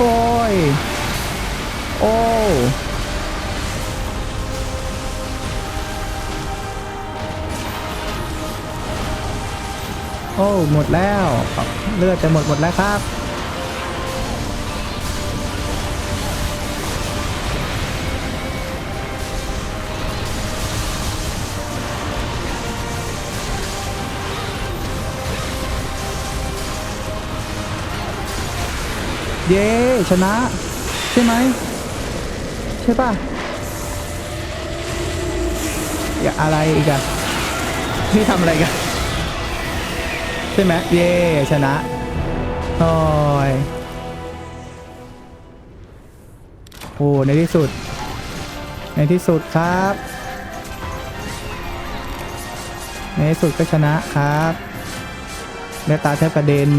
โอ้ย โอ้โอ้หมดแล้ว เลือดจะหมดหมดแล้วครับ เย้ชนะ ใช่ไหม ใช่ป่ะ อย่าอะไรอีกอะพี่ทำอะไรกันใช่ไหมเย่ชนะโอ้ยโอ้ในที่สุด ในที่สุดครับ ในที่สุดก็ชนะครับเลือดตาแทบกระเด็น